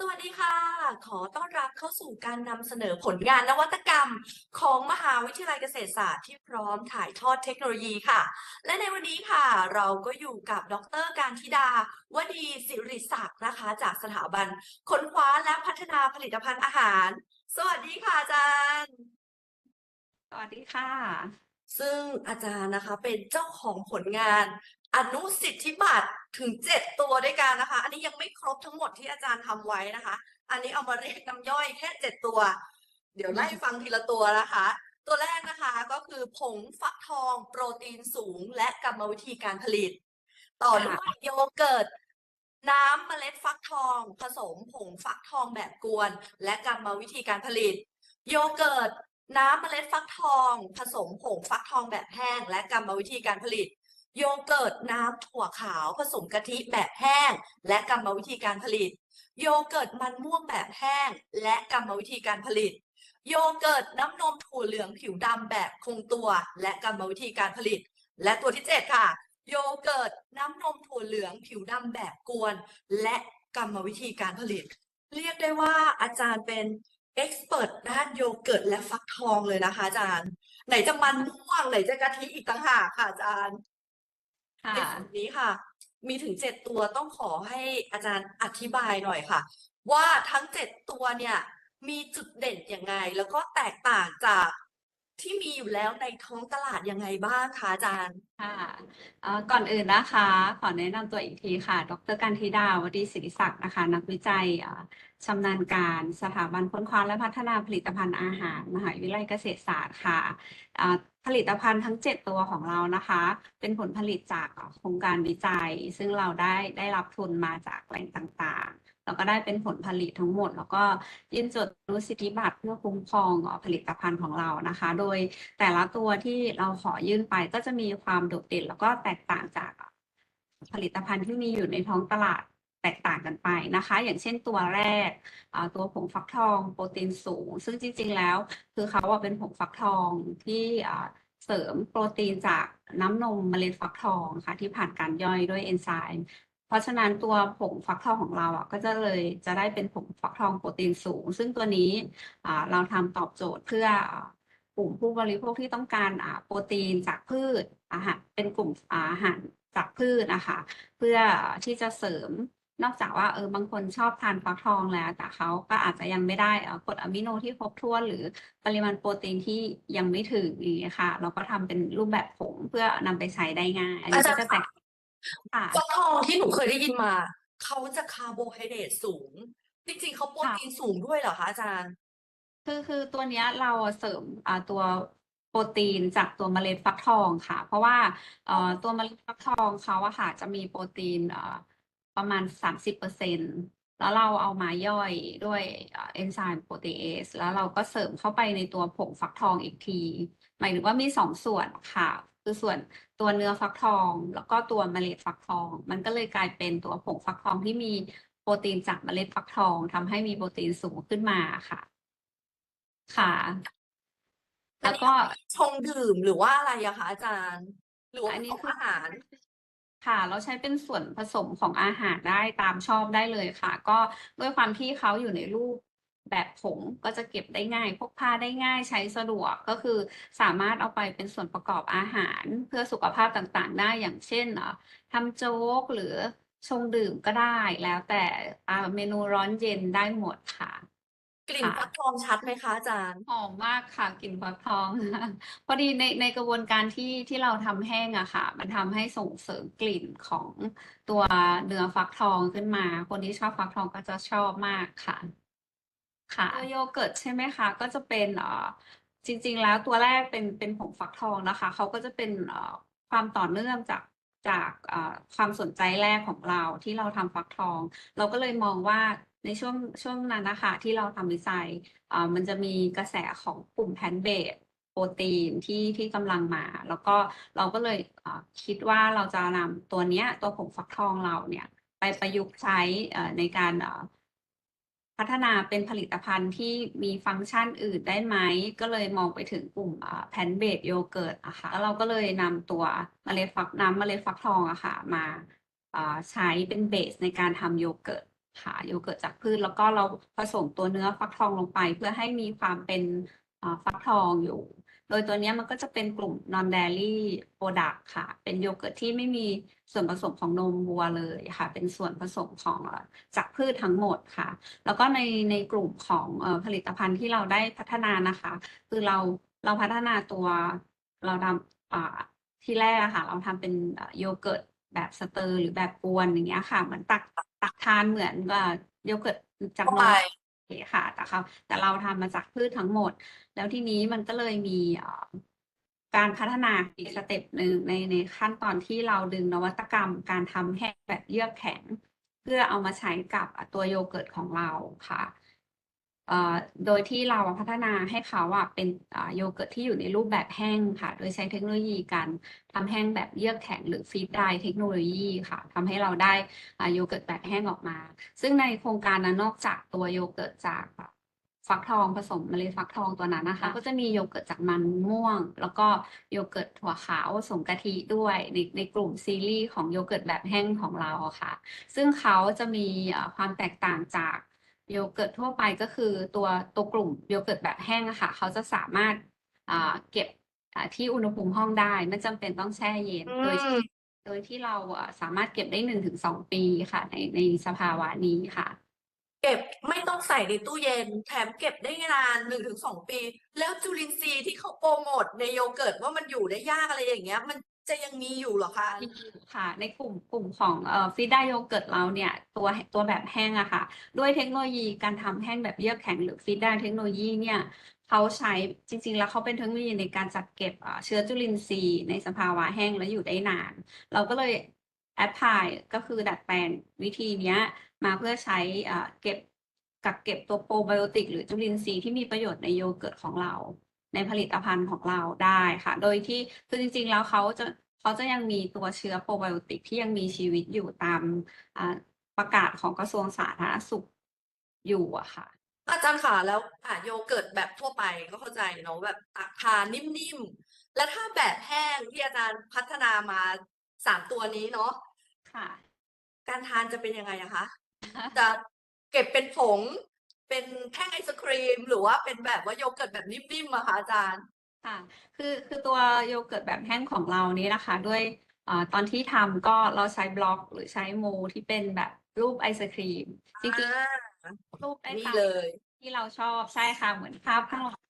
สวัสดีค่ะ ขอต้อนรับเข้าสู่การนำเสนอผลงานนวัตกรรม ของมหาวิทยาลัยเกษตรศาสตร์ที่พร้อมถ่ายทอดเทคโนโลยีค่ะ และในวันนี้ค่ะ เราก็อยู่กับดรการธิดาวดีสิริศักดิ์นะคะ จากสถาบันค้นคว้าและพัฒนาผลิตภัณฑ์อาหาร สวัสดีค่ะอาจารย์ สวัสดีค่ะ ซึ่งอาจารย์นะคะเป็นเจ้าของผลงานอนุสิทธิบัตร ถึงเจ็ดตัวด้วยกันนะคะ อันนี้ยังไม่ครบทั้งหมดที่อาจารย์ทำไว้นะคะ อันนี้เอามาเรียกน้ำย่อยแค่เจ็ดตัว เดี๋ยวไล่ฟังทีละตัวนะคะ ตัวแรกนะคะก็คือผงฟักทอง โปรตีนสูง และกรรมวิธีการผลิต ต่อด้วยโยเกิร์ตน้ำเมล็ดฟักทอง ผสมผงฟักทองแบบกวน และกรรมวิธีการผลิต โยเกิร์ตน้ำเมล็ดฟักทอง ผสมผงฟักทองแบบแห้ง และกรรมวิธีการผลิต โยเกิร์ตน้ำถั่วขาวผสมกะทิแบบแห้ง และกรรมวิธีการผลิต โยเกิร์ตมันม่วงแบบแห้ง และกรรมวิธีการผลิต โยเกิร์ตน้ำนมถั่วเหลืองผิวดำแบบคงตัว และกรรมวิธีการผลิต และตัวที่เจ็ดค่ะ โยเกิร์ตน้ำนมถั่วเหลืองผิวดำแบบกวน และกรรมวิธีการผลิต เรียกได้ว่าอาจารย์เป็นเอ็กซ์เพรสด้านโยเกิร์ตและฟักทองเลยนะคะอาจารย์ ไหนจะมันม่วงไหนจะกะทิอีกต่างหากค่ะอาจารย์ ในส่วนนี้ค่ะ มีถึงเจ็ดตัวต้องขอให้อาจารย์อธิบายหน่อยค่ะ ว่าทั้งเจ็ดตัวเนี่ย มีจุดเด่นยังไง แล้วก็แตกต่างจากที่มีอยู่แล้วในท้องตลาดยังไงบ้างคะอาจารย์ค่ะเอ่อก่อนอื่นนะคะ ขอแนะนำตัวอีกทีค่ะ ดรกันธิดาวดีศิริศักดิ์นะคะ นักวิจัยเอ่อชำนาญการสถาบันค้นคว้าและพัฒนาผลิตภัณฑ์อาหาร มหาวิทยาลัยเกษตรศาสตร์ค่ะเอ่อ ผลิตภัณฑ์ทั้ง 7 ตัวของเรานะคะ เป็นผลผลิตจากโครงการวิจัย ซึ่งเราได้ได้รับทุนมาจากแหล่งต่างๆ แล้วก็ได้เป็นผลผลิตทั้งหมด แล้วก็ยื่นจดอนุสิทธิบัตรเพื่อคุ้มครองผลิตภัณฑ์ของเรานะคะ โดยแต่ละตัวที่เราขอยื่นไปก็จะมีความโดดเด่นแล้วก็แตกต่างจากผลิตภัณฑ์ที่มีอยู่ในท้องตลาด แตกต่างกันไปนะคะ อย่างเช่นตัวแรกตัวผงฟักทองโปรตีนสูง ซึ่งจริง ๆ แล้ว คือเขาเป็นผงฟักทองที่เสริมโปรตีนจากน้ำนมเมล็ดฟักทองค่ะที่ผ่านการย่อยด้วยเอนไซม์เพราะฉะนั้นตัวผงฟักทองของเราอะก็จะเลยจะได้เป็นผงฟักทองโปรตีนสูง ซึ่งตัวนี้เราทำตอบโจทย์เพื่อกลุ่มผู้บริโภคที่ต้องการโปรตีนจากพืชอาหารเป็นกลุ่มอาหารจากพืชนะคะเพื่อที่จะเสริม นอกจากว่าเออบางคนชอบทานฟักทองแล้วแต่เขาก็อาจจะยังไม่ได้เอ่อกรดอะมิโนที่ครบถ้วนหรือปริมาณโปรตีนที่ยังไม่ถึงอย่างเงี้ยค่ะ เราก็ทำเป็นรูปแบบผงเพื่อนำไปใช้ได้ง่ายอันนี้อาจาก็รย์จะแตกค่ะฟักทองที่หนูเคยได้ยินมาเขาจะคาร์โบไฮเดรตสูง จริงๆเขาโปรตีนสูงด้วยเหรอคะอาจารย์ คือคือตัวเนี้ยเราเสริมอ่าตัวโปรตีนจากตัวเมล็ดฟักทองค่ะ เพราะว่าเอ่อตัวเมล็ดฟักทองเขาอะค่ะจะมีโปรตีนเอ่อ ประมาณสามสิบเปอร์เซ็นแล้วเราเอามาย่อยด้วยเอนไซม์โปรตีเอสแล้วเราก็เสริมเข้าไปในตัวผงฟักทองอีกที หมายถึงว่ามีสองส่วนค่ะ คือส่วนตัวเนื้อฟักทอง แล้วก็ตัวเมล็ดฟักทอง มันก็เลยกลายเป็นตัวผงฟักทองที่มีโปรตีนจากเมล็ดฟักทองทำให้มีโปรตีนสูงขึ้นมาค่ะ ค่ะอันแล้วนี้ก็ชงดื่มหรือว่าอะไรอะคะอาจารย์ หรือว่าอันนี้ของคืออาหาร ค่ะ เราใช้เป็นส่วนผสมของอาหารได้ตามชอบได้เลยค่ะ ก็ด้วยความที่เขาอยู่ในรูปแบบผงก็จะเก็บได้ง่าย พกพาได้ง่ายใช้สะดวกก็คือสามารถเอาไปเป็นส่วนประกอบอาหารเพื่อสุขภาพต่างๆ ได้อย่างเช่นเอ่อทำโจ๊กหรือชงดื่มก็ได้แล้วแต่อ่าเมนูร้อนเย็นได้หมดค่ะ กลิ่นค่ะ ฟักทองชัดไหมคะอาจารย์ หอมมากค่ะกลิ่นฟักทอง พอดีในในกระบวนการที่ที่เราทำแห้งอะค่ะ มันทำให้ส่งเสริมกลิ่นของตัวเนื้อฟักทองขึ้นมา คนที่ชอบฟักทองก็จะชอบมากค่ะ ค่ะตัวโยเกิร์ตใช่ไหมคะก็จะเป็นเอ่อจริง ๆ แล้วตัวแรกเป็นเป็นผงฟักทองนะคะเขาก็จะเป็นเอ่อความต่อเนื่องจากจากเอ่อความสนใจแรกของเราที่เราทำฟักทอง เราก็เลยมองว่า ในช่วงช่วงนั้นนะคะที่เราทำวิจัยมันจะมีกระแสของกลุ่มแพนเบสโปรตีนที่ที่กำลังมา แล้วก็เราก็เลยคิดว่าเราจะนำตัวเนี้ยตัวผงฟักทองเราเนี่ยไปประยุกต์ใช้ในการพัฒนาเป็นผลิตภัณฑ์ที่มีฟังก์ชันอื่นได้ไหม ก็เลยมองไปถึงกลุ่มแพนเบดโยเกิร์ตอะค่ะแล้วเราก็เลยนำตัวเมล็ดฟักน้ำเมล็ดฟักทองอะค่ะมาใช้เป็นเบสในการทำโยเกิร์ต ค่ะโยเกิร์ตจากพืช แล้วก็เราผสมตัวเนื้อฟักทองลงไป เพื่อให้มีความเป็นฟักทองอยู่ โดยตัวนี้มันก็จะเป็นกลุ่ม non dairy product ค่ะ เป็นโยเกิร์ตที่ไม่มีส่วนผสมของนมวัวเลยค่ะ เป็นส่วนผสมของจากพืชทั้งหมดค่ะ แล้วก็ในในกลุ่มของผลิตภัณฑ์ที่เราได้พัฒนานะคะ คือเราเราพัฒนาตัวเราทำที่แรกค่ะ เราทำเป็นโยเกิร์ตแบบสเตอร์หรือแบบกวนอย่างเงี้ยค่ะ เหมือนตัก ตักทานเหมือนกับโยเกิร์ตจากทั่วนไปมโอเคค่ะ แต่เขาแต่เราทำมาจากพืชทั้งหมด แล้วทีนี้มันก็เลยมีเอ่อการพัฒนาอีกสเต็ปหนึ่งในในขั้นตอนที่เราดึงนวัตกรรม การทำแห้งแบบเยือกแข็ง เพื่อเอามาใช้กับอะตัวโยเกิร์ตของเราค่ะเอ่อ โดยที่เราพัฒนาให้เขาอะเป็นโยเกิร์ตที่อยู่ในรูปแบบแห้งค่ะ โดยใช้เทคโนโลยีการทำแห้งแบบเยือกแข็งหรือฟีดไดเทคโนโลยีค่ะทำให้เราได้โยเกิร์ตแบบแห้งออกมา ซึ่งในโครงการนั้นนอกจากตัวโยเกิร์ตจากฟักทองผสมเมล็ดฟักทองตัวนั้นนะคะ ก็จะมีโยเกิร์ตจากมันม่วง แล้วก็โยเกิร์ตถั่วขาวผสมกะทิด้วยในในกลุ่มซีรีส์ของโยเกิร์ตแบบแห้งของเราค่ะ ซึ่งเขาจะมีความแตกต่างจาก โยเกิร์ตทั่วไปก็คือตัวตัวกลุ่มโยเกิร์ตแบบแห้งอะค่ะ เขาจะสามารถอ่าเก็บอ่าที่อุณหภูมิห้องได้ ไม่จำเป็นต้องแช่เย็นอืโดยมโดยที่เราอะสามารถเก็บได้หนึ่งถึงสองปีค่ะ ในในสภาวะนี้ค่ะ เก็บไม่ต้องใส่ในตู้เย็น แถมเก็บได้นานหนึ่งถึงสองปี แล้วจุลินทรีย์ที่เขาโปรโมทในโยเกิร์ตว่ามันอยู่ได้ยากอะไรอย่างเงี้ย มัน จะยังมีอยู่เหรอคะ มีอยู่ค่ะในกลุ่มกลุ่มของเอ่อฟีดไดโยเกิร์ตเราเนี่ยตัวตัวแบบแห้งอะค่ะ ด้วยเทคโนโลยีการทำแห้งแบบเยือกแข็งหรือฟีดไดเทคโนโลยีเนี่ยเขาใช้จริง ๆ แล้วเขาเป็นเทคโนโลยีในการจัดเก็บเอ่อเชื้อจุลินทรีย์ในสภาวะแห้งและอยู่ได้นาน เราก็เลยแอพพลายก็คือดัดแปลงวิธีเนี้ย มาเพื่อใช้อ่าเก็บกักเก็บตัวโปรไบโอติกหรือจุลินทรีย์ที่มีประโยชน์ในโยเกิร์ตของเรา ในผลิตภัณฑ์ของเราได้ค่ะ โดยที่คือจริงๆแล้วเขาจะเขาจะยังมีตัวเชื้อโปรไบโอติกที่ยังมีชีวิตอยู่ตามอ่าประกาศของกระทรวงสาธารณสุขอยู่อะค่ะ อาจารย์ค่ะแล้วอะโยเกิร์ตแบบทั่วไปก็เข้าใจเนาะแบบตักทานนิ่มๆ แล้วถ้าแบบแห้งที่อาจารย์พัฒนามาสามตัวนี้เนาะค่ะ การทานจะเป็นยังไงอะคะจะเก็บเป็นผง เป็นแท่งไอศครีม หรือว่าเป็นแบบว่าโยเกิร์ตแบบนิ่มๆอะคะอาจารย์ค่ะคือคือตัวโยเกิร์ตแบบแห้งของเรานี้นะคะ ด้วยอาตอนที่ทำก็เราใช้บล็อกหรือใช้โมที่เป็นแบบรูปไอศครีม จริงอ่าๆรูปได้นี่ตามเลยที่เราชอบใช่ค่ะเหมือนภาพข้างหลัง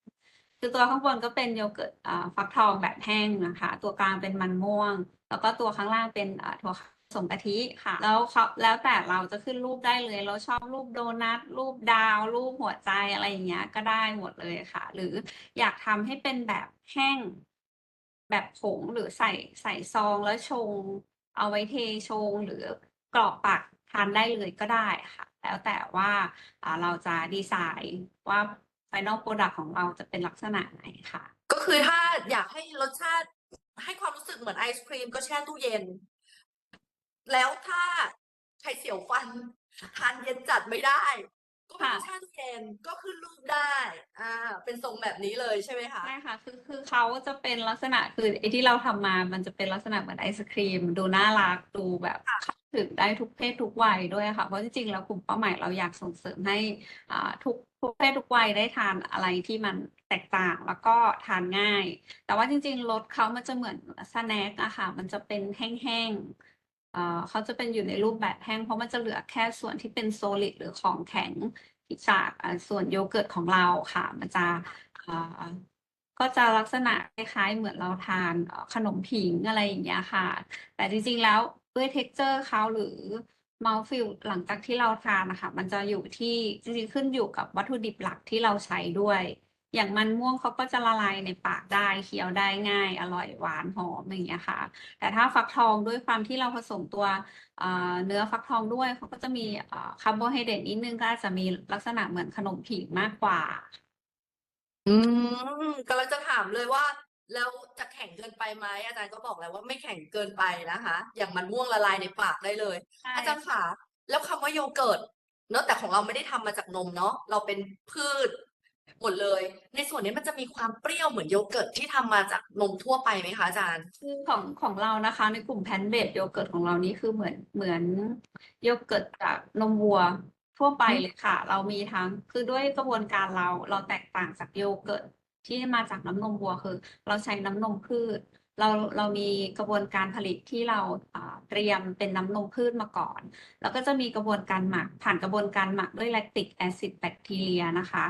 คือตัวข้างบนก็เป็นโยเกิร์ตอ่าฟักทองแบบแห้งนะคะ ตัวกลางเป็นมันม่วง แล้วก็ตัวข้างล่างเป็นอ่าถั่วขาวผ สมกะทิค่ะ แล้วเขาแล้วแต่เราจะขึ้นรูปได้เลย เราชอบรูปโดนัทรูปดาว รูปหัวใจอะไรอย่างเงี้ย ก็ได้หมดเลยค่ะ หรืออยากทำให้เป็นแบบแห้ง แบบผงหรือใส่ใส่ซองแล้วชง เอาไว้เทชงหรือกรอกปากทานได้เลยก็ได้ค่ะ แล้วแต่ว่าอ่าเราจะดีไซน์ว่า Final Product ของเราจะเป็นลักษณะไหนค่ะ ก็คือถ้าอยากให้รสชาติให้ความรู้สึกเหมือนไอศครีมก็แช่ตู้เย็น แล้วถ้าใครเสียวฟันทานเย็นจัดไม่ได้ ก็ไม่ต้องค่ะแช่ตู้เย็นก็ขึ้นรูปได้ อ่า เป็นทรงแบบนี้เลยใช่ไหมคะใช่ค่ะ คือคือเขาจะเป็นลักษณะคือไอ้ที่เราทำมา มันจะเป็นลักษณะเหมือนไอศครีม ดูน่ารักดูแบบเข้าถึงได้ทุกเพศทุกวัยด้วยค่ะ เพราะจริงๆแล้วกลุ่มเป้าหมายเราอยากส่งเสริมให้อ่าทุกทุกเพศทุกวัยได้ทานอะไรที่มันแตกต่างแล้วก็ทานง่าย แต่ว่าจริงๆรสเขามันจะเหมือนสแน็คอะค่ะ มันจะเป็นแห้งๆ เขาจะเป็นอยู่ในรูปแบบแห้ง เพราะมันจะเหลือแค่ส่วนที่เป็นโซลิดหรือของแข็งจากส่วนโยเกิร์ตของเราค่ะ มันจะก็จะลักษณะคล้ายๆ เหมือนเราทานขนมผิงอะไรอย่างเงี้ยค่ะ แต่จริงๆแล้วด้วยเท็กเจอร์เขาหรือ mouthfeel หลังจากที่เราทานนะคะ มันจะอยู่ที่จริงๆขึ้นอยู่กับวัตถุดิบหลักที่เราใช้ด้วย อย่างมันม่วงเขาก็จะละลายในปากได้เคี้ยวได้ง่ายอร่อยหวานหอมอย่างเงี้ยค่ะ แต่ถ้าฟักทองด้วยความที่เราผสมตัวเอ่อเนื้อฟักทองด้วยเขาก็จะมีคาร์โบไฮเดรตนิดนึงก็อาจจะมีลักษณะเหมือนขนมผิงมากกว่า อืมกำลังจะถามเลยว่าแล้วจะแข็งเกินไปไหมอาจารย์ก็บอกแล้วว่าไม่แข็งเกินไปนะคะ อย่างมันม่วงละลายในปากได้เลยใช่อาจารย์ค่ะแล้วคำว่าโยเกิร์ตเนอะแต่ของเราไม่ได้ทำมาจากนมเนาะเราเป็นพืช หมดเลย ในส่วนนี้มันจะมีความเปรี้ยวเหมือนโยเกิร์ตที่ทำมาจากนมทั่วไปไหมคะอาจารย์คือของของเรานะคะ ในกลุ่มแพนเบดโยเกิร์ตของเรานี่คือเหมือนเหมือนโยเกิร์ตจากนมวัวทั่วไปเลยค่ะ เรามีทั้งคือด้วยกระบวนการเราเราแตกต่างจากโยเกิร์ตที่มาจากน้ำนมวัวคือ เราใช้น้ำนมพืช เราเรามีกระบวนการผลิตที่เราเตรียมเป็นน้ำนมพืชมาก่อน แล้วก็จะมีกระบวนการหมักผ่านกระบวนการหมักด้วยแลคติกแอซิดแบคทีเรียนะคะ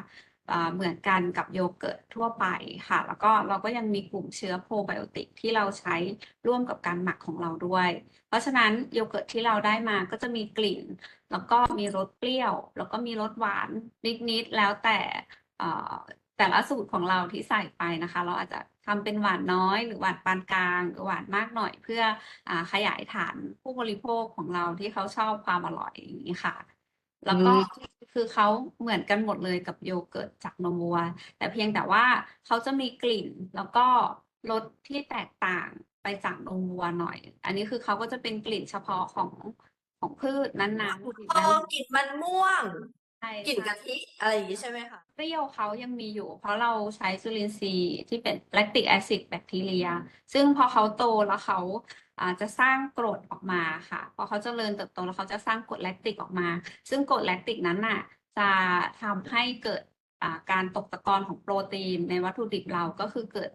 เหมือนกันกับโยเกิร์ตทั่วไปค่ะ แล้วก็เราก็ยังมีกลุ่มเชื้อโปรไบโอติกที่เราใช้ร่วมกับการหมักของเราด้วย เพราะฉะนั้นโยเกิร์ตที่เราได้มาก็จะมีกลิ่น แล้วก็มีรสเปรี้ยว แล้วก็มีรสหวานนิดๆแล้วแต่แต่ละสูตรของเราที่ใส่ไปนะคะ เราอาจจะทำเป็นหวานน้อย หรือหวานปานกลาง หรือหวานมากหน่อย เพื่ออขยายฐานผู้บริโภคของเราที่เขาชอบความอร่อยอย่างนี้ค่ะ แล้วก็อืมคือเขาเหมือนกันหมดเลยกับโยเกิร์ตจากนมวัว แต่เพียงแต่ว่าเขาจะมีกลิ่นแล้วก็รสที่แตกต่างไปจากนมวัวหน่อย อันนี้คือเขาก็จะเป็นกลิ่นเฉพาะของของพืชนั้นๆขุนทองกลิ่นมันม่วงใช่กลิ่นค่ะกะทิอะไรอย่างนี้ใช่ไหมคะเปรี้ยวเขายังมีอยู่ เพราะเราใช้จุลินทรีย์ที่เป็นแลคติกแอซิดแบคทีเรีย ซึ่งพอเขาโตแล้วเขาอ่า จะสร้างกรดออกมาค่ะ พอเขาเจริญเติบโตแล้วเขาจะสร้างกรดแลคติกออกมา ซึ่งกรดแลคติกนั้นน่ะจะทำให้เกิดการตกตะกอนของโปรตีนในวัตถุดิบเราก็คือเกิด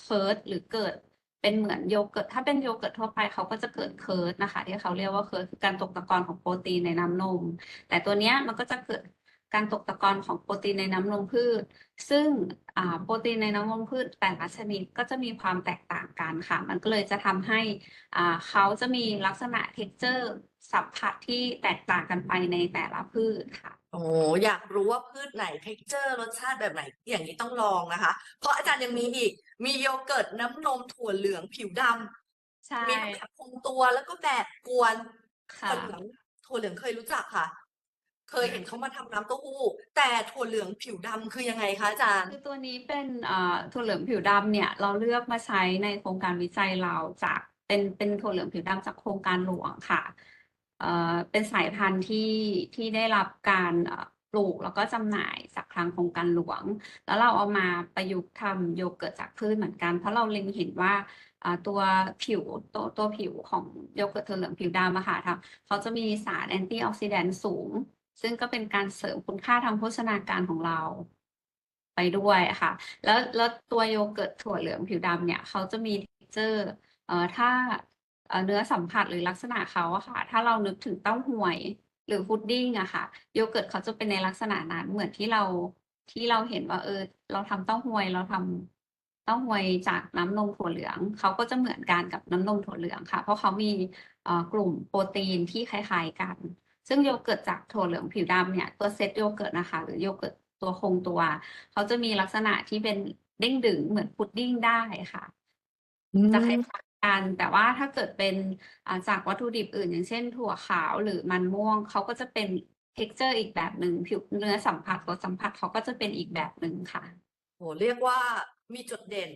เคิร์ดหรือเกิดเป็นเหมือนโยเกิร์ตถ้าเป็นโยเกิร์ตทั่วไปเขาก็จะเกิดเคิร์ดนะคะ ที่เขาเรียกว่าเคิร์ดคือการตกตะกอนของโปรตีนในน้ำนม แต่ตัวเนี้ยมันก็จะเกิด การตกตะกอนของโปรตีนในน้ำนมพืช ซึ่งอ่าโปรตีนในน้ำนมพืชแต่ละชนิดก็จะมีความแตกต่างกันค่ะ มันก็เลยจะทำให้อ่าเขาจะมีลักษณะ texture สัมผัสที่แตกต่างกันไปในแต่ละพืชค่ะโอ้อยากรู้ว่าพืชไหนเท็กเจอร์รสชาติแบบไหนอย่างนี้ต้องลองนะคะ เพราะอาจารย์ยังมีอีก มีโยเกิร์ตน้ำนมถั่วเหลืองผิวดใช่ำมีทั้งแบบคงตัวแล้วก็แบบกวนค่ะถั่วเหลืองถั่วเหลืองเคยรู้จักค่ะ เคยเห็นเขามาทำน้ำเต้าหู้ แต่ถั่วเหลืองผิวดำคือยังไงคะอาจารย์ คือตัวนี้เป็นอ่าถั่วเหลืองผิวดำเนี่ยเราเลือกมาใช้ในโครงการวิจัยเราจากเป็นเป็นถั่วเหลืองผิวดำจากโครงการหลวงค่ะเอ่อเป็นสายพันธุ์ที่ที่ได้รับการเอ่อปลูกแล้วก็จำหน่ายจากทางโครงการหลวง แล้วเราเอามาประยุกต์ทำโยเกิร์ตจากพืชเหมือนกัน เพราะเราเล็งเห็นว่าอ่าตัวผิวตัวตัวผิวของโยเกิร์ตถั่วเหลืองผิวดำอะค่ะทำ เขาจะมีสารแอนตี้ออกซิแดนต์สูง ซึ่งก็เป็นการเสริมคุณค่าทางโภชนาการของเราไปด้วยค่ะ แล้วแล้วตัวโยเกิร์ตถั่วเหลืองผิวดำเนี่ยเขาจะมี texture เอ่อถ้าเนื้อสัมผัสหรือลักษณะเขาอะค่ะ ถ้าเรานึกถึงเต้าหวยหรือพุดดิ้งอะค่ะ โยเกิร์ตเขาจะเป็นในลักษณะนั้นเหมือนที่เราที่เราเห็นว่า เออ เราทำเต้าหวยเราทำเต้าหวยจากน้ำนมถั่วเหลืองเขาก็จะเหมือนกันกับน้ำนมถั่วเหลืองค่ะ เพราะเขามีเอ่อกลุ่มโปรตีนที่คล้ายๆกัน ซึ่งโยเกิร์ตจากถั่วเหลืองผิวดำเนี่ยตัวเซตโยเกิร์ตนะคะ หรือโยเกิร์ตตัวคงตัว เขาจะมีลักษณะที่เป็นเด้งดึงเหมือนพุดดิ้งได้ค่ะจะคล้ายๆกันแต่ว่าถ้าเกิดเป็นอ่าจากวัตถุดิบอื่น อย่างเช่น ถั่วขาวหรือมันม่วงเขาก็จะเป็น texture อีกแบบหนึ่งผิวเนื้อสัมผัสรสสัมผัสเขาก็จะเป็นอีกแบบหนึ่งค่ะโหเรียกว่ามีจุดเด่น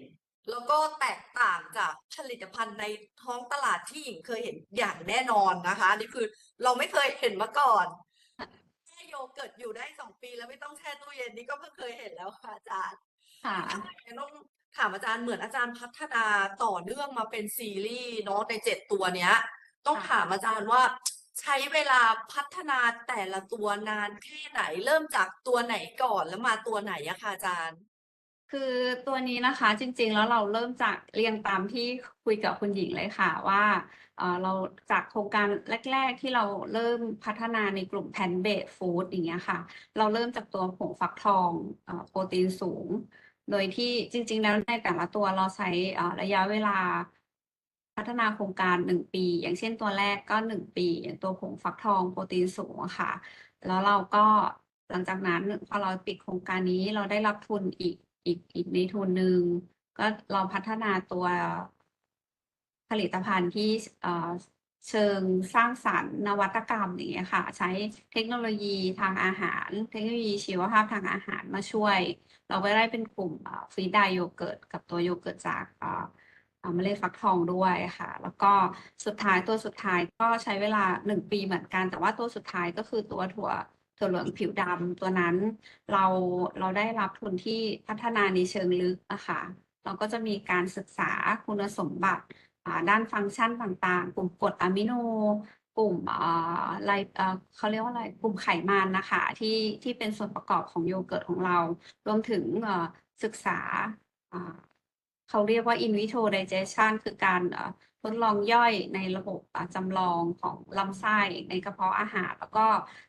แล้วก็แตกต่างจากผลิตภัณฑ์ในท้องตลาดที่หญิงเคยเห็นอย่างแน่นอนนะคะ นี่คือเราไม่เคยเห็นมาก่อนแช่โยเกิร์ตอยู่ได้สองปีแล้วไม่ต้องแช่ตู้เย็นนี่ก็เพิ่งเคยเห็นแล้วค่ะอาจารย์ค่ะงั้นต้องถามอาจารย์เหมือนอาจารย์พัฒนาต่อเนื่องมาเป็นซีรีส์เนาะในเจ็ดตัวเนี้ย ต้องค่ะถามอาจารย์ว่าใช้เวลาพัฒนาแต่ละตัวนานแค่ไหนเริ่มจากตัวไหนก่อนแล้วมาตัวไหนอะคะอาจารย์ คือตัวนี้นะคะจริงๆ แล้วเราเริ่มจากเรียงตามที่คุยกับคุณหญิงเลยค่ะว่าเราจากโครงการแรก ๆ ที่เราเริ่มพัฒนาในกลุ่ม plant based food อย่างเงี้ยค่ะ เราเริ่มจากตัวผงฟักทองอโปรตีนสูง โดยที่จริง ๆ แล้วในแต่ละตัวเราใช้ระยะเวลาพัฒนาโครงการหนึ่งปี อย่างเช่นตัวแรกก็หนึ่งปีอย่างตัวผงฟักทองโปรตีนสูงค่ะ แล้วเราก็หลังจากนั้นพอเราปิดโครงการนี้เราได้รับทุนอีก อีกอีกในทุนหนึ่งก็เราพัฒนาตัวผลิตภัณฑ์ที่เชิงสร้างสรรค์นวัตกรรมอย่างเงี้ยค่ะ ใช้เทคโนโลยีทางอาหาร เทคโนโลยีชีวภาพทางอาหารมาช่วย เราไปได้เป็นกลุ่มฟรีดายโยเกิร์ตกับตัวโยเกิร์ตจากเมล็ดฟักทองด้วยค่ะ แล้วก็สุดท้ายตัวสุดท้ายก็ใช้เวลาหนึ่งปีเหมือนกัน แต่ว่าตัวสุดท้ายก็คือตัวถั่ว ถั่วเหลืองผิวดำตัวนั้น เราเราได้รับทุนที่พัฒนาในเชิงลึกอะคะเราก็จะมีการศึกษาคุณสมบัติด้านฟังก์ชันต่างๆ กลุ่มกรดอะมิโน กลุ่มอ่อไลเอ่อเขาเรียกว่าอะไร กลุ่มไขมันนะคะที่ที่เป็นส่วนประกอบของโยเกิร์ตของเรา รวมถึงศึกษาเขาเรียกว่า in vitro digestion คือการ ทดลองย่อยในระบบจำลองของลำไส้ในกระเพาะอาหาร แล้วก็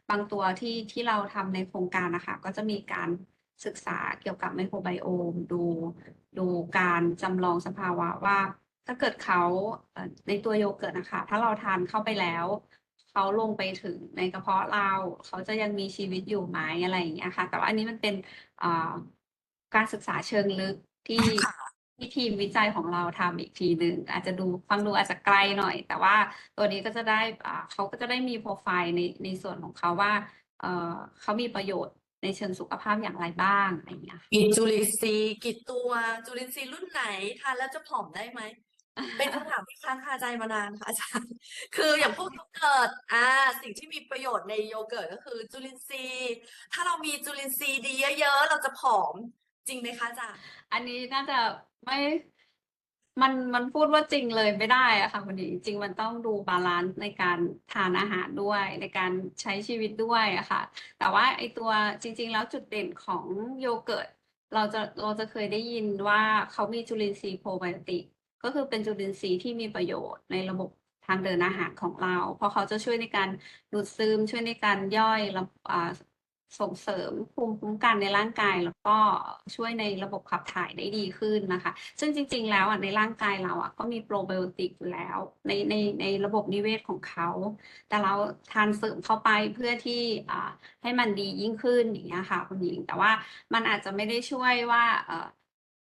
บางตัวที่ที่เราทำในโครงการนะคะก็จะมีการศึกษาเกี่ยวกับไมโครไบโอมดูดูการจำลองสภาวะว่า ถ้าเกิดเขาในตัวโยเกิร์ตนะคะ ถ้าเราทานเข้าไปแล้วเขาลงไปถึงในกระเพาะเราเขาจะยังมีชีวิตอยู่ไหมอะไรอย่างเงี้ยค่ะ แต่ว่าอันนี้มันเป็นการศึกษาเชิงลึกที่ ที่ทีมวิจัยของเราทำอีกทีหนึ่งอาจจะดูฟังดูอาจจะไกลหน่อย แต่ว่าตัวนี้ก็จะได้เขาก็จะได้มีโปรไฟล์ในในส่วนของเขาว่าเอเขามีประโยชน์ในเชิงสุขภาพอย่างไรบ้างอะไรอย่างเงี้ยกี่จุลินทรีย์กี่ตัวจุลินทรีย์รุ่นไหนทานแล้วจะผอมได้ไหมเป็นคำถามที่ค้างคาใจมานานค่ะอาจารย์คืออย่างพวกโยเกิร์ตอ่าสิ่งที่มีประโยชน์ในโยเกิร์ตก็คือจุลินทรีย์ ถ้าเรามีจุลินทรีย์ดีเยอะๆเราจะผอม จริงไหมคะอาจารย์ อันนี้น่าจะไม่ มันมันพูดว่าจริงเลยไม่ได้อะค่ะคุณหญิงจริงมันต้องดูบาลานซ์ในการทานอาหารด้วย ในการใช้ชีวิตด้วยอะค่ะ แต่ว่าไอตัวจริง ๆ แล้วจุดเด่นของโยเกิร์ตเราจะเราจะเคยได้ยินว่าเขามีจุลินทรีย์โปรไบโอติกก็คือเป็นจุลินทรีย์ที่มีประโยชน์ในระบบทางเดินอาหารของเรา เพราะเขาจะช่วยในการดูดซึมช่วยในการย่อยแล้ว ส่งเสริมภูมิคุ้มกันในร่างกาย แล้วก็ช่วยในระบบขับถ่ายได้ดีขึ้นนะคะ ซึ่งจริง ๆ แล้วอะในร่างกายเราอะก็มีโปรไบโอติกอยู่แล้วในในในระบบนิเวศของเขา แต่เราทานเสริมเข้าไปเพื่อที่อ่าให้มันดียิ่งขึ้นอย่างเงี้ยค่ะคุณหญิง แต่ว่ามันอาจจะไม่ได้ช่วยว่าเอ่อ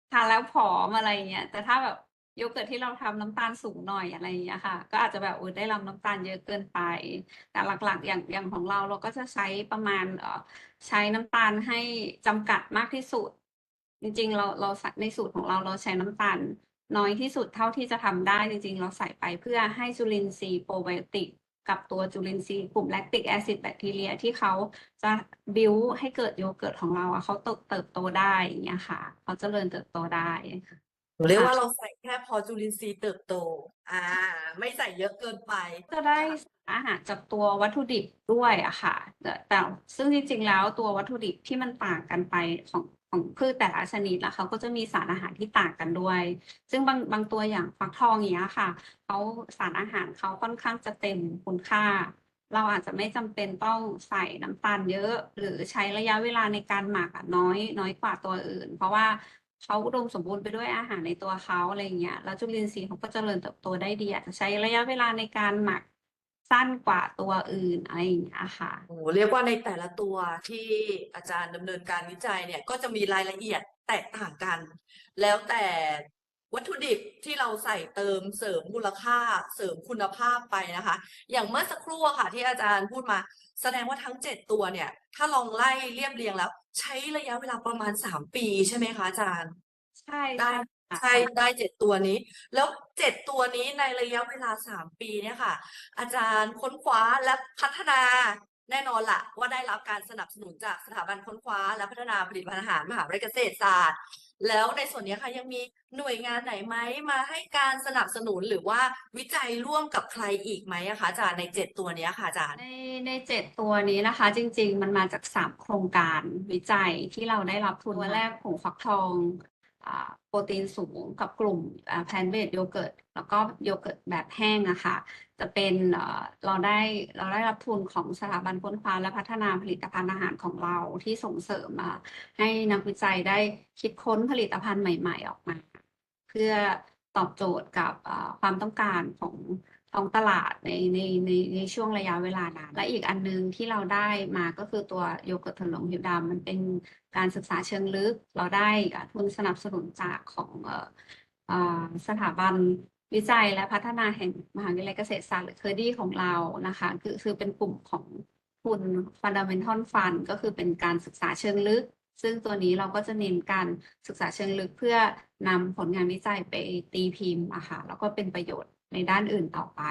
ทานแล้วผอมอะไรเงี้ยแต่ถ้าแบบ โยเกิร์ตที่เราทำน้ำตาลสูงหน่อยอะไรอย่างเงี้ยค่ะ ก็อาจจะแบบโอ้ได้รับน้ำตาลเยอะเกินไป แต่หลักๆอย่างอย่างของเราเราก็จะใช้ประมาณเออใช้น้ำตาลให้จำกัดมากที่สุด จริง ๆ เราเราใส่ในสูตรของเราเราใช้น้ำตาลน้อยที่สุดเท่าที่จะทำได้จริง ๆ เราใส่ไปเพื่อให้จุลินทรีย์โปรไบโอติกกับตัวจุลินทรีย์กลุ่มแลคติกแอซิดแบคทีเรียที่เขาจะบิวให้เกิดโยเกิร์ตของเราอะเขาเติบโตได้อย่างเงี้ยค่ะ เขาจเจริญเติบโตได้ เรียกว่าเราใส่แค่พอจุลินทรีย์เติบโต อ่า ไม่ใส่เยอะเกินไป จะได้สารอาหารจากตัววัตถุดิบด้วยอะค่ะแต่แต่ซึ่งจริงๆแล้วตัววัตถุดิบที่มันต่างกันไปของของพืชแต่ละชนิดแล้วเขาก็จะมีสารอาหารที่ต่างกันด้วย ซึ่งบางบางตัวอย่างฟักทองอย่างเงี้ยค่ะเขาสารอาหารเขาค่อนข้างจะเต็มคุณค่า เราอาจจะไม่จำเป็นต้องใส่น้ำตาลเยอะ หรือใช้ระยะเวลาในการหมักอะน้อยน้อยกว่าตัวอื่น เพราะว่า เขาอุดมสมบูรณ์ไปด้วยอาหารในตัวเขาอะไรเงี้ยแล้วจุลินทรีย์เขาก็เจริญเติบโตได้ดีอาจจะใช้ระยะเวลาในการหมักสั้นกว่าตัวอื่นอะไรอย่างเงี้ยค่ะโอ้โหเรียกว่าในแต่ละตัวที่อาจารย์ดำเนินการวิจัยเนี่ย ก็จะมีรายละเอียดแตกต่างกัน แล้วแต่วัตถุดิบที่เราใส่เติมเสริมมูลค่าเสริมคุณภาพไปนะคะ อย่างเมื่อสักครู่อะค่ะ ที่อาจารย์พูดมา แสดงว่าทั้งเจ็ดตัวเนี่ย ถ้าลองไล่เรียบเรียงแล้ว ใช้ระยะเวลาประมาณสามปีใช่ไหมคะอาจารย์ ใช่ได้ค่ะ ใช่ได้เจ็ดตัวนี้ แล้วเจ็ดตัวนี้ในระยะเวลาสามปีเนี่ยค่ะ อาจารย์ค้นคว้าและพัฒนาแน่นอนละว่าได้รับการสนับสนุนจากสถาบันค้นคว้า และพัฒนาผลิตภัณฑ์อาหารมหาวิทยาลัยเกษตรศาสตร์ แล้วในส่วนนี้ค่ะยังมีหน่วยงานไหนไหมมาให้การสนับสนุนหรือว่าวิจัยร่วมกับใครอีกไหมอะคะอาจารย์ในเจ็ดตัวเนี้ยค่ะอาจารย์ในในเจ็ดตัวนี้นะคะ จริง ๆ มันมาจากสามโครงการวิจัยที่เราได้รับทุนตัวแรกผงฟักทองอ่า โปรตีนสูงกับกลุ่มแพนเบดโยเกิร์ตแล้วก็โยเกิร์ตแบบแห้งอะค่ะ จะเป็นเราได้เราได้รับทุนของสถาบันค้นคว้าและพัฒนาผลิตภัณฑ์อาหารของเราที่ส่งเสริมมาให้นักวิจัยได้คิดค้นผลิตภัณฑ์ใหม่ ๆ ออกมา เพื่อตอบโจทย์กับความต้องการของท้องตลาดในในในในช่วงระยะเวลานั้นและอีกอันนึงที่เราได้มาก็คือตัวโยเกิร์ตถั่วเหลืองผิวดำมันเป็น การศึกษาเชิงลึก เราได้ทุนสนับสนุนจากของออสถาบันวิจัยและพัฒนาแห่งมหาวิทยาลัยเกษตรศาสตร์หรือเคอร์ดีของเรานะคะ คือคือเป็นกลุ่มของทุน Fundamental Fund ก็คือเป็นการศึกษาเชิงลึก ซึ่งตัวนี้เราก็จะเน้นการศึกษาเชิงลึกเพื่อนำผลงานวิจัยไปตีพิมพ์อะค่ะ แล้วก็เป็นประโยชน์ในด้านอื่นต่อไป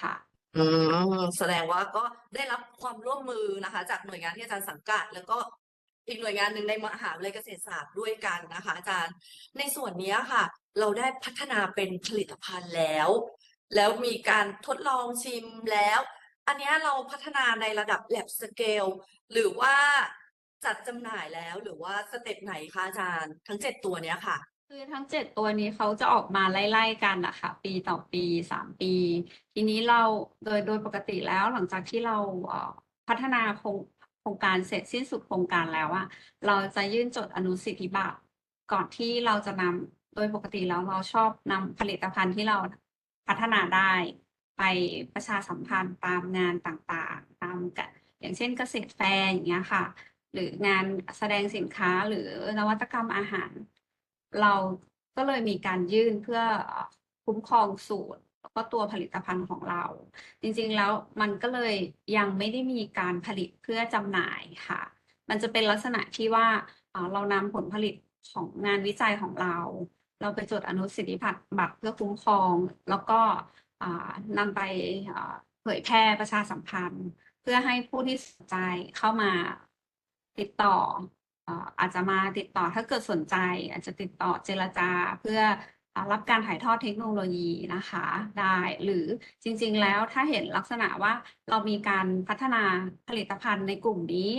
ค่ะอืมแสดงว่าก็ได้รับความร่วมมือนะคะ จากหน่วยงานที่อาจารย์สังกัด แล้วก็ อีกหน่วยงานหนึ่งในมหาวิทยาลัยเกษตรศาสตร์ด้วยกันนะคะอาจารย์ ในส่วนนี้ค่ะ เราได้พัฒนาเป็นผลิตภัณฑ์แล้ว แล้วมีการทดลองชิมแล้ว อันนี้เราพัฒนาในระดับ lab scale หรือว่าจัดจำหน่ายแล้วหรือว่าสเต็ปไหนคะอาจารย์ ทั้งเจ็ดตัวเนี้ยค่ะคือทั้งเจ็ดตัวนี้เขาจะออกมาไล่ๆกันนะคะปีต่อปีสามปี ทีนี้เราโดยโดยปกติแล้วหลังจากที่เราพัฒนาโครง รงการเสร็จสิ้นสุดโครงการแล้วอะเราจะยื่นจดอนุสิทธิบัตรก่อนที่เราจะนำโดยปกติแล้วเราชอบนำผลิตภัณฑ์ที่เราพัฒนาได้ไปประชาสัมพันธ์ตามงานต่างๆ ตามกะอย่างเช่นเกษตรแฟร์อย่างเงี้ยค่ะ หรืองานแสดงสินค้าหรือนวัตกรรมอาหาร เราก็เลยมีการยื่นเพื่อคุ้มครองสูตร ก็ตัวผลิตภัณฑ์ของเรา จริงๆแล้วมันก็เลยยังไม่ได้มีการผลิตเพื่อจำหน่ายค่ะ มันจะเป็นลักษณะที่ว่าเรานำผลผลิตของงานวิจัยของเรา เราไปจดอนุสิทธิบัตรบัตรเพื่อคุ้มครอง แล้วก็นำไปเผยแพร่ประชาสัมพันธ์ เพื่อให้ผู้ที่สนใจเข้ามาติดต่ออาจจะมาติดต่อถ้าเกิดสนใจ อาจจะติดต่อเจรจาเพื่อ รับการถ่ายทอดเทคโนโลยีนะคะได้หรือจริงๆแล้วถ้าเห็นลักษณะว่าเรามีการพัฒนาผลิตภัณฑ์ในกลุ่มนี้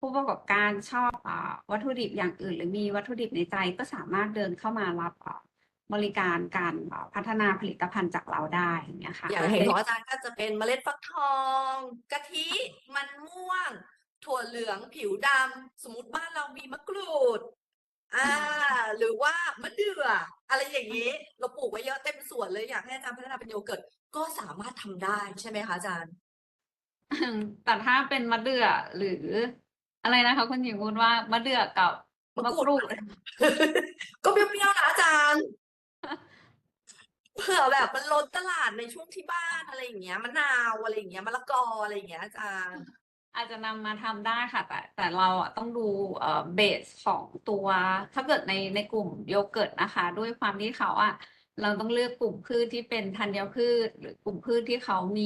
ผู้ประกอบการชอบอาวัตถุดิบอย่างอื่น หรือมีวัตถุดิบในใจก็สามารถเดินเข้ามารับอ่าบริการการอ่าพัฒนาผลิตภัณฑ์จากเราได้อย่างเงี้ยค่ะอย่างเห็นของอาจารย์ก็จะเป็นเมล็ดฟักทองกะทิมันม่วง ถั่วเหลืองผิวดำสมมติบ้านเรามีมะกรูด อ่า หรือว่ามะเดื่อ อะไรอย่างนี้ เราปลูกไว้เยอะเต็มสวนเลยอยากให้อาจารย์พัฒนาเป็นโยเกิร์ตก็สามารถทำได้ใช่ไหมคะอาจารย์ แต่ถ้าเป็นมะเดื่อหรืออะไรนะคะคุณหญิงพูดว่ามะเดื่อกับมะมะกรูกรูด ด ก็เปรี้ยวๆนะอาจารย์เผื่อแบบมันล้นตลาดในช่วงที่บ้านอะไรอย่างเงี้ยมะนาวอะไรอย่างเงี้ยมะละกออะไรอย่างเงี้ยอาจารย์ อาจจะนำมาทำได้ค่ะ แต่แต่เราอะต้องดูเอ่อเบสของตัว ถ้าเกิดในในกลุ่มโยเกิร์ตนะคะ ด้วยความที่เขาอะเราต้องเลือกกลุ่มพืชที่เป็นธัญพืช หรือกลุ่มพืชที่เขามี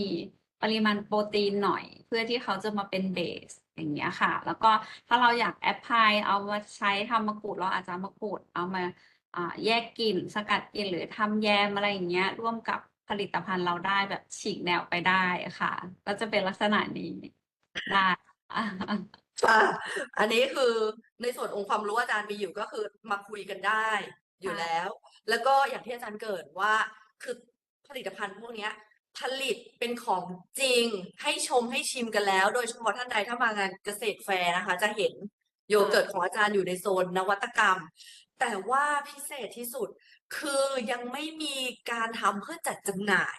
ปริมาณโปรตีนหน่อย เพื่อที่เขาจะมาเป็นเบสอย่างเงี้ยค่ะ แล้วก็ถ้าเราอยากแอพพลายเอามาใช้ทำมะกรูดเราอาจจะเอามะกรูดเอามาอ่าแยกกลิ่นสกัดกลิ่นหรือทำแยมอะไรอย่างเงี้ยร่วมกับผลิตภัณฑ์เราได้แบบฉีกแนวไปได้ค่ะ ก็จะเป็นลักษณะนี้ ได้ค่ะอันนี้คือในส่วนองค์ความรู้อาจารย์มีอยู่ก็คือมาคุยกันได้อยู่ค่ะแล้ว แล้วก็อย่างที่อาจารย์เกิดว่าคือผลิตภัณฑ์พวกเนี้ย ผลิตเป็นของจริงให้ชมให้ชิมกันแล้ว โดยเฉพาะท่านใดถ้ามางานเกษตรแฟร์นะคะ จะเห็นโยเกิร์ตของอาจารย์อยู่ในโซนนวัตกรรม แต่ว่าพิเศษที่สุดคือยังไม่มีการทำเพื่อจัดจำหน่าย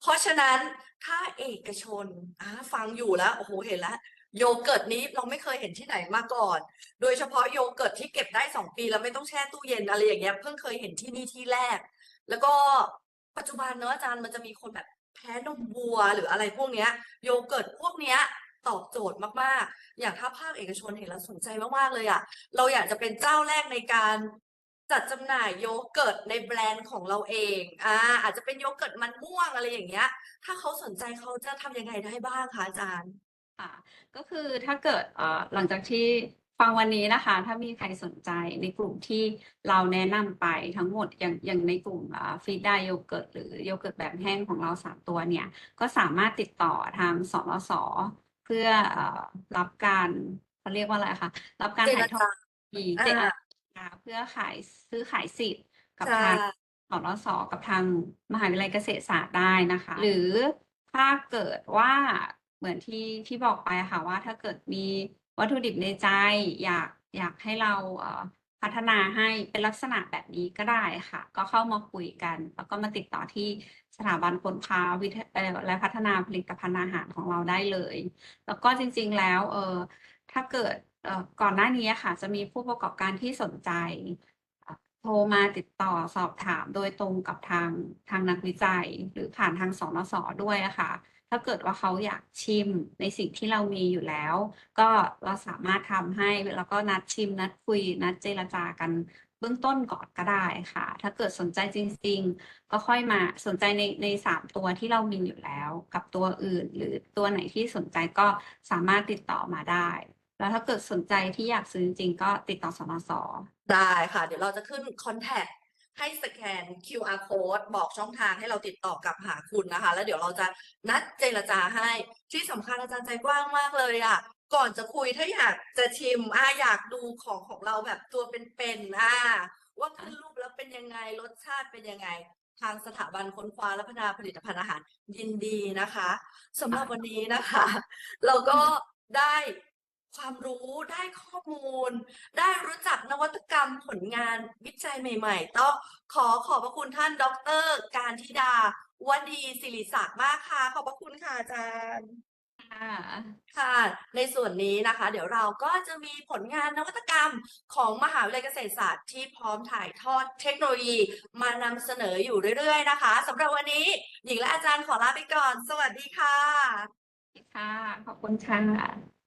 เพราะฉะนั้นถ้าเอกชนอฟังอยู่แล้วโอ้โหเห็นแล้วโยเกิร์ตนี้เราไม่เคยเห็นที่ไหนมาก่อน โดยเฉพาะโยเกิร์ตที่เก็บได้สองปีแล้วไม่ต้องแช่ตู้เย็นอะไรอย่างเงี้ยเพิ่งเคยเห็นที่นี่ที่แรก แล้วก็ปัจจุบันเนอะอาจารย์มันจะมีคนแบบแพ้นมวัวหรืออะไรพวกเนี้ย โยเกิร์ตพวกเนี้ยตอบโจทย์มาก ๆ อย่างถ้าภาคเอกชนเห็นแล้วสนใจมาก ๆ เลยอะ เราอยากจะเป็นเจ้าแรกในการ จัดจำหน่ายโยเกิร์ตในแบรนด์ของเราเอง อ่า อาจจะเป็นโยเกิร์ตมันม่วงอะไรอย่างเงี้ย ถ้าเขาสนใจเขาจะทำยังไงได้บ้างคะอาจารย์ ค่ะ ก็คือถ้าเกิดเอ่อหลังจากที่ฟังวันนี้นะคะ ถ้ามีใครสนใจในกลุ่มที่เราแนะนำไปทั้งหมดอย่างอย่างในกลุ่มฟีดได้โยเกิร์ตหรือโยเกิร์ตแบบแห้งของเราสามตัวเนี่ย ก็สามารถติดต่อทางสรสเพื่อเอ่อรับการเขาเรียกว่าอะไรคะรับการเจรถ่ายทอจาดทีอ่าเจรจา เพื่อขายซื้อขายสิทธิ์กับใช่ทางสรสกับทางมหาวิทยาลัยเกษตรศาสตร์ได้นะคะ หรือถ้าเกิดว่าเหมือนที่ที่บอกไปอะค่ะว่าถ้าเกิดมีวัตถุดิบในใจ อยากอยากให้เราเอ่อพัฒนาให้เป็นลักษณะแบบนี้ก็ได้ค่ะ ก็เข้ามาคุยกัน แล้วก็มาติดต่อที่สถาบันค้นคว้าวิทยเอ่อและพัฒนาผลิตภัณฑ์อาหารของเราได้เลย แล้วก็จริง ๆ แล้วเออถ้าเกิดเอ่อ ก่อนหน้านี้ค่ะจะมีผู้ประกอบการที่สนใจ โทรมาติดต่อสอบถามโดยตรงกับทางทางนักวิจัย หรือผ่านทางสนสด้วยค่ะถ้าเกิดว่าเขาอยากชิมในสิ่งที่เรามีอยู่แล้ว ก็เราสามารถทำให้แล้วก็นัดชิมนัดคุย นัดเจรจากันเบื้องต้นก่อนก็ได้ค่ะ ถ้าเกิดสนใจจริง ๆ ก็ค่อยมาสนใจในในสามตัวที่เรามีอยู่แล้ว กับตัวอื่น หรือตัวไหนที่สนใจก็สามารถติดต่อมาได้ แล้วถ้าเกิดสนใจที่อยากซื้อจริงๆก็ติดต่อสนสได้ค่ะ เดี๋ยวเราจะขึ้น contact ให้สแกน QR code บอกช่องทางให้เราติดต่อกับหาคุณนะคะ แล้วเดี๋ยวเราจะนัดเจรจาให้ที่สำคัญอาจารย์ใจกว้างมากเลยอะก่อนจะคุยถ้าอยากจะชิมอะอยากดูของของเราแบบตัวเป็นๆอะว่าขึ้นรูปแล้วเป็นยังไงรสชาติเป็นยังไง ทางสถาบันค้นคว้าและพัฒนาผลิตภัณฑ์อาหารยินดีนะคะสำหรับวันนี้นะคะ เราก็ได้ ความรู้ได้ข้อมูล ได้รู้จักนวัตกรรมผลงานวิจัยใหม่ๆ ต้องขอขอบพระคุณท่านดร การธิดาวดีศิริศักดิ์มากค่ะ ขอบพระคุณค่ะอาจารย์ ค่ะค่ะ ในส่วนนี้นะคะ เดี๋ยวเราก็จะมีผลงานนวัตกรรมของมหาวิทยาลัยเกษตรศาสตร์ที่พร้อมถ่ายทอดเทคโนโลยีมานำเสนออยู่เรื่อยๆนะคะสำหรับวันนี้ หญิงและอาจารย์ขอลาไปก่อน สวัสดีค่ะ ค่ะ ขอบคุณค่ะ